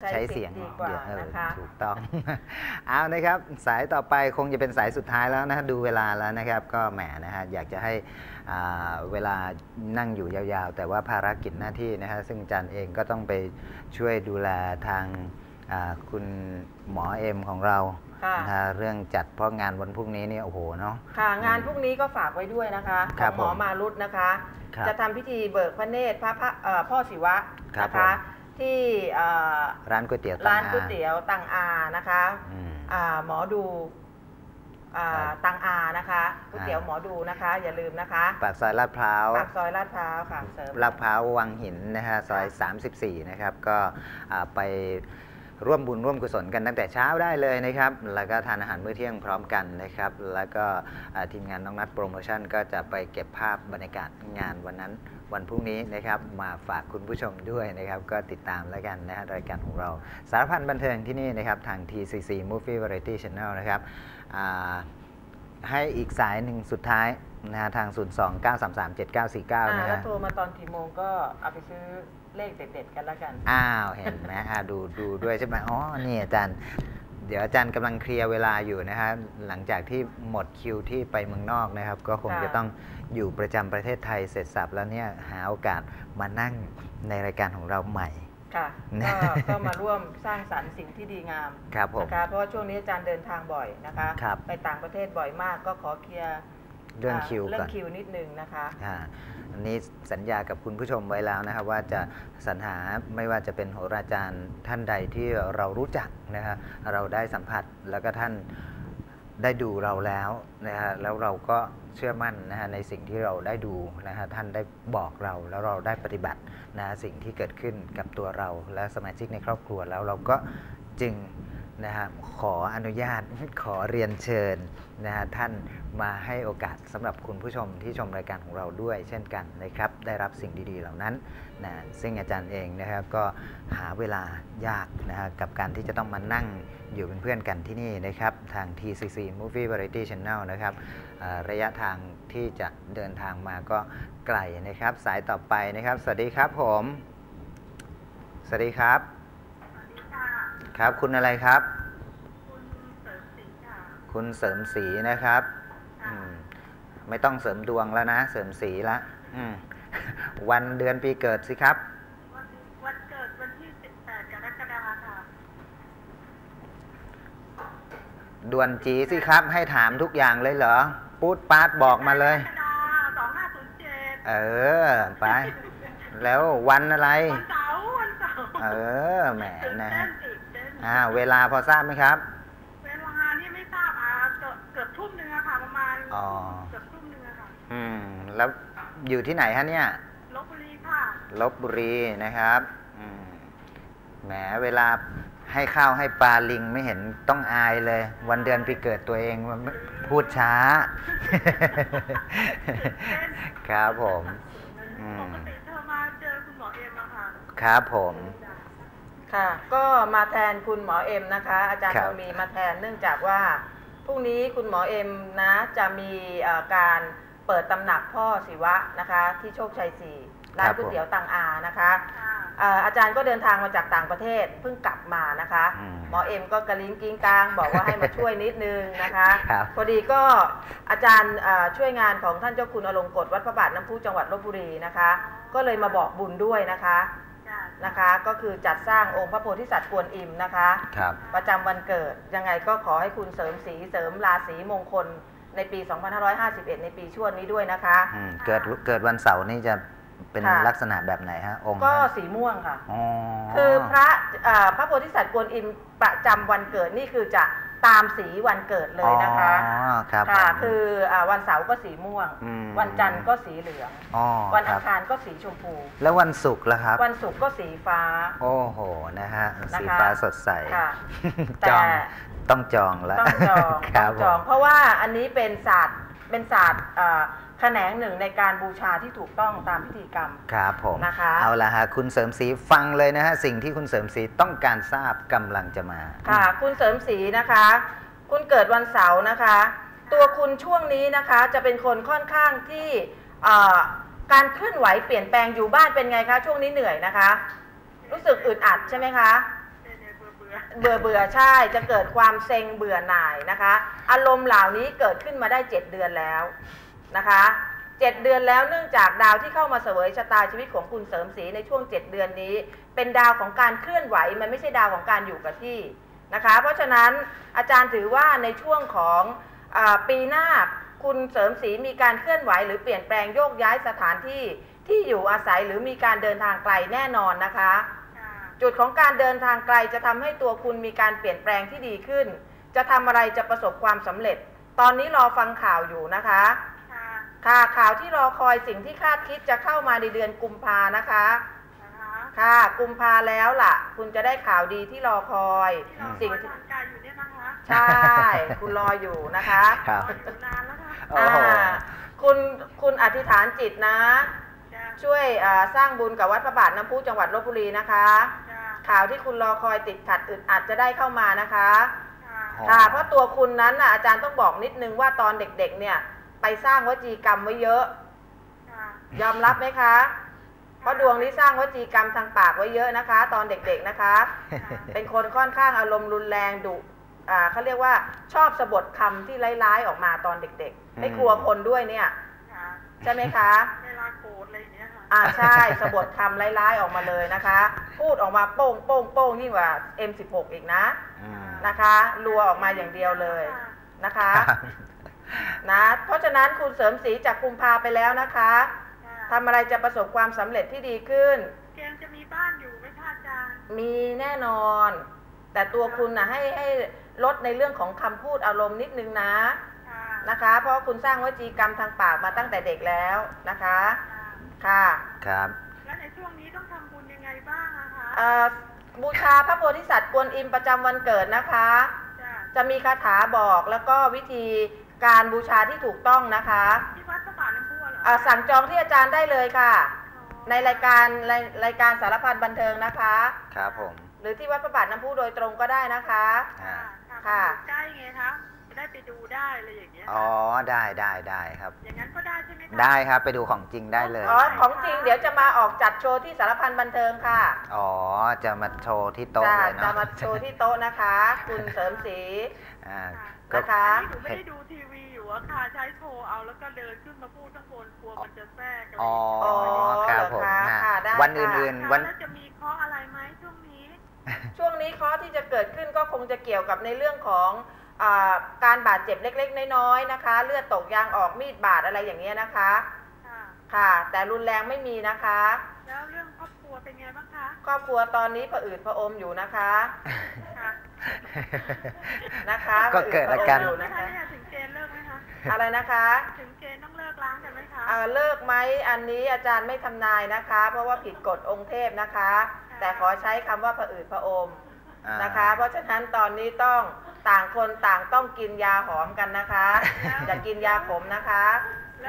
ใช้เสียงดีกว่าเดี๋ยวเออนะคะถูกต้องเอานะครับ สายต่อไปคงจะเป็นสายสุดท้ายแล้วนะดูเวลาแล้วนะครับ ก็แหมนะฮะอยากจะให้อ่าเวลานั่งอยู่ยาวๆ แต่ว่าภารกิจหน้าที่นะฮะซึ่งอาจันเองก็ต้องไปช่วยดูแลทางอ่าคุณหมอเอ็มของเราค่ะนะฮะเรื่องจัดเพราะงานวันพรุ่งนี้เนี่ยโอ้โหเนาะค่ะงานพรุ่งนี้ก็ฝากไว้ด้วยนะคะขครัอบงหมอผมมารุตนะคะครับจะทำพิธีเบิกพระเนตรพระพระเอ่อพ่อศิวะครับนะคะผม ที่เอ่อร้านก๋วยเตี๋ยวร้านตังก๋วยเตี๋ยวตังอานะคะอืมอ่าหมอดูอ่าครับตังอานะคะก๋วยเตี๋ยวอ่าหมอดูนะคะ อย่าลืมนะคะ ปากซอยลาดพร้าวปากซอยลาดพร้าวค่ะเสริมลาดพร้าววังหินนะฮะซอย 34 นะครับ ก็อ่าไป ร่วมบุญร่วมกุศลกันตั้งแต่เช้าได้เลยนะครับ แล้วก็ทานอาหารมื้อเที่ยงพร้อมกันนะครับ แล้วก็ทีมงานน้องนัดโปรโมชั่นก็จะไปเก็บภาพบรรยากาศงานวันนั้นวันพรุ่งนี้นะครับมาฝากคุณผู้ชมด้วยนะครับก็ติดตามแล้วกันนะฮะรายการของเราสารพันบันเทิงที่นี่นะครับทาง TCC Movie Variety Channel นะครับให้อีกสายหนึ่งสุดท้ายนะฮะทาง 0 2 9 3 3 7 9 4 9อ่านะแล้ฮะวโทรมาตอนกี่โมงก็เอาไปซื้อ เลขเด็ดๆกันแล้วกัน อ้าวเห็นไหมอ่าดูดูด้วยใช่ไหมอ๋อนี่อาจารย์ เดี๋ยวอาจารย์กำลังเคลียร์เวลาอยู่นะฮะหลังจากที่หมดคิวที่ไปเมืองนอกนะครับ ก็คงค่ะจะต้องอยู่ประจำประเทศไทยเสร็จสับแล้วเนี่ยหาโอกาสมานั่งในรายการของเราใหม่ค่ะนะก็ก็มาร่วมสร้างสรรค์สิ่งที่ดีงามครับผมนะคะเพราะว่าช่วงนี้อาจารย์เดินทางบ่อยนะคะครับไปต่างประเทศบ่อยมากก็ขอเคลียร์ เรื่องาคิวเรื่อก่องนคิวนิดนึงนะคะอ่าอันนี้สัญญากับคุณผู้ชมไว้แล้วนะครับว่าจะสรรหาไม่ว่าจะเป็นโหราจารย์ท่านใดที่เรารู้จักนะฮะเราได้สัมผัสแล้วก็ท่านได้ดูเราแล้วนะฮะแล้วเราก็เชื่อมั่นนะฮะในสิ่งที่เราได้ดูนะฮะท่านได้บอกเราแล้วเราได้ปฏิบัตินะฮะสิ่งที่เกิดขึ้นกับตัวเราและสมาชิกในครอบครัวแล้วเราก็จึง นะฮะขออนุญาตขอเรียนเชิญนะฮะท่านมาให้โอกาสสำหรับคุณผู้ชมที่ชมรายการของเราด้วย เช่นกันนะครับ ได้รับสิ่งดีๆเหล่านั้นนะซึ่งอาจารย์เองนะครับก็หาเวลายากนะฮะกับการที่จะต้องมานั่งอยู่เป็นเพื่อนกันที่นี่นะครับ ทาง TCC Movie Variety Channel นะครับระยะทางที่จะเดินทางมาก็ไกลนะครับ สายต่อไปนะครับ สวัสดีครับผม สวัสดีครับ ครับ คุณอะไรครับ คุณเสริมสีนะครับอืมไม่ต้องเสริมดวงแล้วนะ เสริมสีละอืมวันเดือนปีเกิดสิครับ วันวันเกิดวันที่18กรกฎาคมค่ะด่วนจีสิครับ ให้ถามทุกอย่างเลยเหรอปูดปาดบอกมาเลยกรกฎาคม2507เออ ไป แล้ววันอะไร วันเสาร์วันเสาร์เออแหมตื่นนะเต้ฮะนตื่นเต้น อ่า เวลาพอทราบไหมครับ เวลานี่ไม่ทราบอะเกือบเกือบทุ่มหนึงอะค่ะประมาณอ๋อ เกือบทุ่มหนึงอะค่ะอืม แล้วอยู่ที่ไหนฮะเนี่ย ลบบุรีค่ะลบบุรีนะครับอืมแหมเวลาให้ข้าวให้ปลาลิงไม่เห็นต้องอายเลย วันเดือนปีเกิดตัวเองมันพูดช้า ครับผม อืม ปกติเธอมาเจอคุณหมอเอ็มอะค่ะครับผม ค่ะ ก็มาแทนคุณหมอเอ็มนะคะ อาจารย์ครับทองมีมาแทนเนื่องจากว่าพรุ่งนี้คุณหมอเอ็มนะจะมีเอ่อการเปิดตำหนักพ่อศิวะนะคะ ที่โชคชัยสี่ร้านก๋วยเตี๋ยวตังอานะคะค่ะเอ่ออาจารย์ก็เดินทางมาจากต่างประเทศเพิ่งกลับมานะคะ อืม หมอเอ็มก็กระลิ้งกิ้งกลางบอกว่าให้มาช่วยนิดนึงนะคะ ครับ พอดีก็อาจารย์เอ่อช่วยงานของท่านเจ้าคุณอลงกฎวัดพระบาทน้ำพุจังหวัดลบบุรีนะคะ ก็เลยมาบอกบุญด้วยนะคะจ้ะ นะคะก็คือจัดสร้างองค์พระโพธิสัตว์กวนอิมนะคะครับประจำวันเกิดยังไงก็ขอให้คุณเสริมสีเสริมราศีมงคลในปี 2551 ในปีชวดนี้ด้วยนะคะอืมเกิดเกิดวันเสาร์นี่จะเป็นค่ะ ลักษณะแบบไหนฮะ องค์ก็ฮะสีม่วงค่ะอ๋อคือพระเอ่อพระโพธิสัตว์กวนอิมประจำวันเกิดนี่คือจะ ตามสีวันเกิดเลยนะคะอ๋อครับค่ะผม คืออาวันเสาร์ก็สีม่วงมวันจันทร์ก็สีเหลือง อ๋อวันคอัรังบ คารก็สีชมพู แล้ววันศุกร์ล่ะครับ วันศุกร์ก็สีฟ้า โอ้โห นะฮะ นะคะ สีฟ้าสดใส ค่ะจองแต่ต้องจองแล้วต้องจองคต้รัอบงผจอง ม เพราะว่าอันนี้เป็นศาสตร์เป็นศาสตร์เอ่อ แขนงหนึ่งในการบูชาที่ถูกต้องตามพิธีกรรม ครับผมนะคะเอาละฮะคุณเสริมศรีฟังเลยนะฮะสิ่งที่คุณเสริมศรีต้องการทราบกำลังจะมา ค่ะ คุณเสริมศรีนะคะ คุณเกิดวันเสาร์นะคะ ตัวคุณช่วงนี้นะคะจะเป็นคนค่อนข้างที่เอ่อการเคลื่อนไหวเปลี่ยนแปลงอยู่บ้านเป็นไงคะช่วงนี้เหนื่อยนะคะ รู้สึกอึดอัดใช่ไหมคะเป็นเบื่อเบื่อใช่จะเกิดความเซ็งเบื่อหน่ายนะคะ อารมณ์เหล่านี้เกิดขึ้นมาได้ 7 เดือนแล้ว นะคะเจ็ดเดือนแล้วเนื่องจากดาวที่เข้ามาเสวยชะตาชีวิตของคุณเสริมศรีในช่วง 7 เดือนนี้ เป็นดาวของการเคลื่อนไหว มันไม่ใช่ดาวของการอยู่กับที่นะคะ เพราะฉะนั้นอาจารย์ถือว่าในช่วงของอาปีหน้าคุณเสริมศรีมีการเคลื่อนไหว หรือเปลี่ยนแปลงโยกย้ายสถานที่ที่อยู่อาศัยหรือมีการเดินทางไกลแน่นอนนะคะค่ะจุดของการเดินทางไกลจะทำให้ตัวคุณมีการเปลี่ยนแปลงที่ดีขึ้น จะทำอะไรจะประสบความสำเร็จ ตอนนี้รอฟังข่าวอยู่นะคะ ค่ะค่ะข่าวที่รอคอยสิ่งที่คาดคิดจะเข้ามาในเดือนกุมภานะคะ นะคะค่ะกุมภาแล้วล่ะ คุณจะได้ข่าวดีที่รอคอย ที่เราสิ่งคอยที่ ทางการอยู่เนี่ยนะคะใช่ คุณรออยู่นะคะครับรออยู่นานแล้วค่ะโอ้โหอ่าคุณคุณอธิษฐานจิตนะ จ้าช่วยอ่าสร้างบุญกับวัดพระบาทน้ำพุจังหวัดลบบุรีนะคะ จ้าข่าวที่คุณรอคอยติดขัดอึดอัดจะได้เข้ามานะคะ ค่ะ อ๋อ ค่ะ เพราะตัวคุณนั้นน่ะอาจารย์ต้องบอกนิดนึงว่าตอนเด็กๆเนี่ย ไปสร้างวจีกรรมไว้เยอะค่ะยอมรับไหมคะ เพราะดวงนี้สร้างวจีกรรมทางปากไว้เยอะนะคะ ตอนเด็กๆนะคะ เป็นคนค่อนข้างอารมณ์รุนแรงดุอ่าเขาเรียกว่าชอบสะบดคำที่ร้ายๆออกมาตอนเด็กๆ ไม่กลัวคนด้วยเนี่ยค่ะใช่ไหมคะเวลาโกรธอะไรอย่างเงี้ยค่ะอ่าใช่สะบดคำร้ายๆออกมาเลยนะคะ พูดออกมาโป้งโป้งโป้งยิ่งกว่า M16 อีกนะอืมนะคะรัวออกมาอย่างเดียวเลยนะคะ นะ เพราะฉะนั้นคุณเสริมสีจากกุมภาไปแล้วนะคะค่ะทำอะไรจะประสบความสำเร็จที่ดีขึ้นเกมจะมีบ้านอยู่ไหมคะอาจารย์ มีแน่นอน แต่ตัวคุณนะให้ให้ลดในเรื่องของคำพูดอารมณ์นิดนึงนะค่ะนะคะ เพราะคุณสร้างวจีกรรมทางปากมาตั้งแต่เด็กแล้วนะคะ ค่ะค่ะครับ แล้วในช่วงนี้ต้องทำบุญยังไงบ้างอะคะเอ่อบูชาพระโพธิสัตว์กวนอิมประจำวันเกิดนะคะ จ้าจะมีคาถาบอกแล้วก็วิธีการบูชาที่ถูกต้องนะคะที่วัดพระบาทน้ำพุเหรอเอ่อสั่งจองที่อาจารย์ได้เลยค่ะอ๋อในรายการรายรายการสารพันบันเทิงนะคะ ครับผมหรือที่วัดพระบาทน้ำพุโดยตรงก็ได้นะคะ อ่าค่ะค่ะใกล้ไงคะจะได้ไปดูได้อะไรอย่างเงี้ยอ๋อ ได้ได้ได้ครับ อย่างนั้นก็ได้ใช่ไหมคะ ได้ครับไปดูของจริงได้เลย อ๋อ ของจริงเดี๋ยวจะมาออกจัดโชว์ที่สารพันบันเทิงค่ะ อ๋อ จะมาโชว์ที่โต๊ะจะเลยจะเนาะมาโชว์ที่โต๊ะนะคะ คุณเสริมศรีอ่าค่ะก็นะคะอันนี้หนูไม่ได้ดูทีวีอยู่อะค่ะ ใช้โทรเอาแล้วก็เดินขึ้นมาพูดข้างบนกลัวมันจะแทรกอะไรอ๋ออย่างเงี้ยครับผมเหรอคะฮะค่ะได้วันค่ะอื่นๆค่ะวันแล้วจะมีเคราะห์อะไรไหมช่วงนี้ ช่วงนี้เคราะห์ที่จะเกิดขึ้นก็คงจะเกี่ยวกับในเรื่องของอา การบาดเจ็บเล็ก ๆ น้อยๆนะคะ เลือดตกยางออกมีดบาดอะไรอย่างเงี้ยนะคะ ค่ะ ค่ะ แต่รุนแรงไม่มีนะคะ แล้วเรื่องครอบครัวเป็นไงบ้างคะ ครอบครัวตอนนี้ผะอืดผะอมอยู่นะคะ ค่ะนะคะก็เกิดอาการ ผะเลิดกผะไหมอมอยู่นะคะคะเนี่ยถึงเกณฑ์เลิกไหมคะ อะไรนะคะ ถึงเกณฑ์ต้องเลิกล้างกันไหมคะ อ่าเลิกไหมอันนี้อาจารย์ไม่ทำนายนะคะ เพราะว่าผิดกฎองค์เทพนะคะ แต่ขอใช้คำว่าผะอืดผะอมอ่านะคะ เพราะฉะนั้นตอนนี้ต้อง ต่างคนต่างต้องกินยาหอมกันนะคะอย่ากินยาขมนะคะ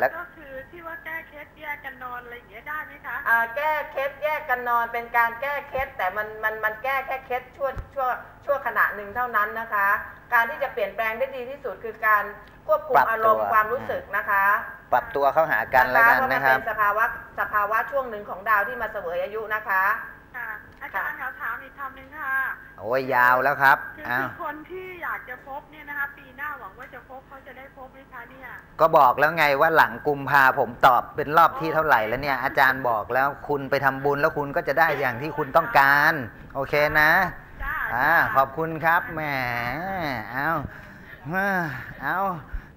แล้วก็คือที่ว่าแก้เคล็ดแยกกันนอนอะไรอย่างเงี้ยได้ไหมคะอ่าแก้เคล็ดแยกกันนอนเป็นการแก้เคล็ดแต่มันมันมันแก้แค่เคล็ดชั่วชั่วชั่วขณะหนึ่งเท่านั้นนะคะ การที่จะเปลี่ยนแปลงได้ดีที่สุดคือการควบคุมปรับตัวอารมณ์ความรู้สึกนะคะ ปรับตัวเข้าหากันแล้วกันเพราะมันะครับเป็นสภาวะสภาวะช่วงหนึ่งของดาวที่มาเสวยอายุนะคะค่ะอาจารย์ขอถามอีกคำหนึ่งค่ะโอ้ยยาวแล้วครับคืออ้าคืวอคนที่อยากจะพบเนี่ยนะคะปีหน้าหวังว่าจะพบเขาจะได้พบไหมคะเนี่ย ก็บอกแล้วไงว่าหลังกุมภาผมตอบเป็นรอบที่เท่าไหร่แล้วเนี่ย อาจารย์บอกแล้วคุณไปทำบุญแล้วคุณก็จะได้อย่างที่คุณต้องการ โอเคนะจ้าอ่าจ้าขอบคุณครับแหมเอาเอาเอา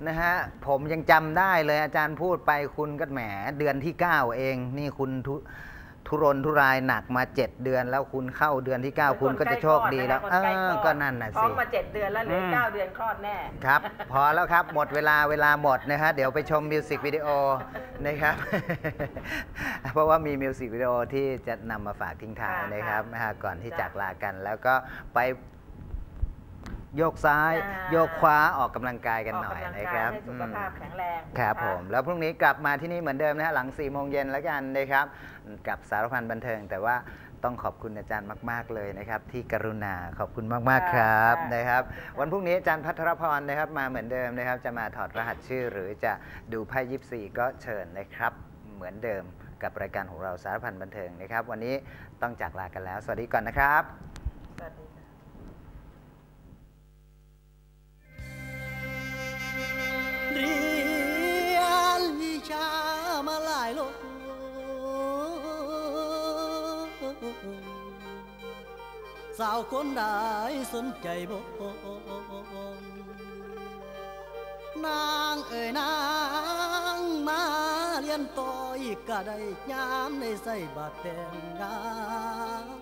นะฮะผมยังจำได้เลยอาจารย์พูดไปคุณก็แหมเดือนที่ 9 เอง นี่คุณทุ ทุรนทุรายหนักมา7เดือน แล้วคุณเข้าเดือนที่9คุณก็จะโชคดีแล้วคนเอใกล้คลออดก็นั่นน่ะท้อสิงมาเจ็ดเดือนแล้วเหลืออืมเก้าเดือนคลอดแน่ครับ พอแล้วครับหมดเวลาเวลาหมดนะฮะเดี๋ยวไปชมมิวสิกวิดีโอนะครับ เพราะว่ามีมิวสิกวิดีโอที่จะนำมาฝากทิ้งท้ายค่ะนะครับนะฮะก่อนที่จ้ะจากลากันแล้วก็ไป โยกซ้ายอ่าโยกขวาออกกำลังกายกันหน่อยกกำลังนะกาครับให้สุขภาพอืมแข็งแรงครับนะะผมแล้วพรุ่งนี้กลับมาที่นี่เหมือนเดิมนะฮะหลัง4ี่โมงเย็นแล้วกันนะครับ กับสารพันบันเทิง แต่ว่าต้องขอบคุณอาจารย์มาก ๆ เลยนะครับ ที่กรุณาขอบคุณมากๆครับค่ะนะครับ วันพรุ่งนี้อาจารย์พัทรพรนะครับมาเหมือนเดิมนะครับ จะมาถอดรหัสชื่อ หรือจะดูไพ่ยิปซีก็เชิญนะครับเหมือนเดิมกับรายการของเราสารพันบันเทิงนะครับ วันนี้ต้องจากลากันแล้ว สวัสดีก่อนนะครับสวัสดี cha mà lại lộn sao con đại xuân chạy bồn nàng ơi, nàng mà liên tôi cả đây nhám này xây bà tiền ngang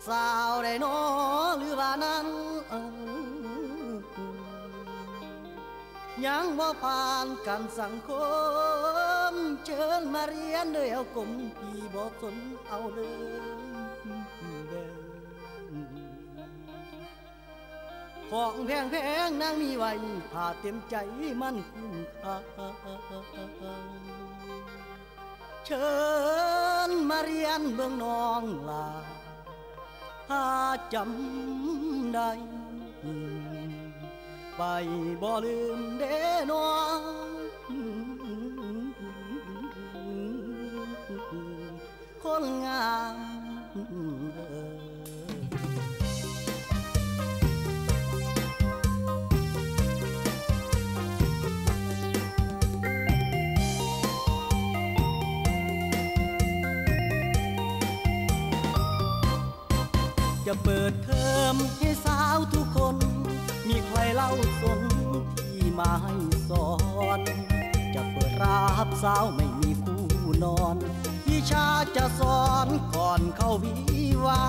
sao để nó lưu bà nàng ยังบ่ผ่านการสังคม เชิญมาเรียนเด้อเอากลมพี่บ่สนเอาเลยของแพงแพงๆนางมีไว้ผ่าเต็มใจมันคุ้มค่าเชิญมาเรียนเบื้องน้องลาถ้าจำได้ ไปบ่ลืมเด้น้องคนงามเอ่ยจะเปิดเทอมให้สาให้สอน จะเปิดรับสาวไม่มีคู่นอนวิชาจะสอนก่อนเข้าวิวา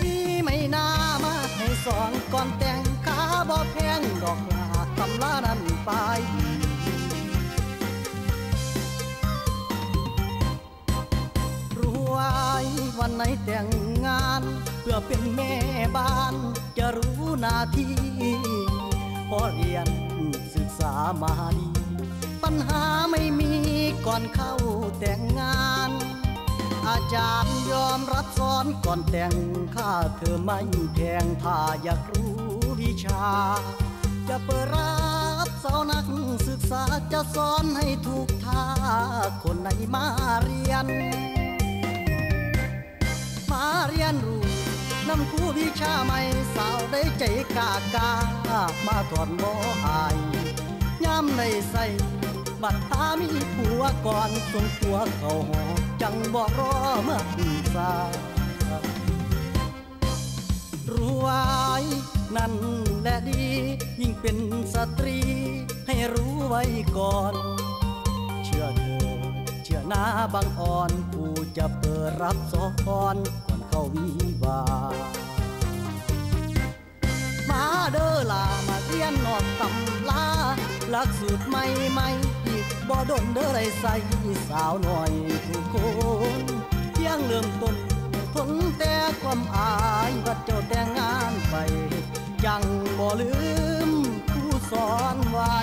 พี่ไม่น่ามาให้สอนก่อนแต่งขาบ่แพงดอกลาตำลานั้นไปรู้ไว้วันไหนแต่งงาน เพื่อเป็นแม่บ้าน จะรู้หน้าที่พอเรียนศึกษามาดี ปัญหาไม่มีก่อนเข้าแต่งงาน อาจารย์ยอมรับสอนก่อนแต่งค่าเธอไม่แพงถ้าอยากรู้วิชา จะเปิดรับสาวนักศึกษาจะสอนให้ถูกท่าคนไหนมาเรียน มาเรียนรู้ นำครูวิชาใหม่สาวได้ใจกากามาถอนบ่อายย้ำในใส่บัดหามีผัวก่อนส่งตัวเขาหอจังบ่รอเมื่อสารู้ไว้นั่นแหละดี ยิ่งเป็นสตรี ให้รู้ไว้ก่อน เชื่อเธอเชื่อหน้าบางอ่อนผู้จะเปิดรับสอน ก็วิวา มาเด้อลามาเรียนนอกตำลาหลักสูตรใหม่ใหม่อีกบ่ดนเด้อไรใส่สาวหน่อยทุกคนยังเริ่มต้นทนแต่ความอายวัดเจ้าแต่งงานไป ยังบ่ลืมผู้สอนไว้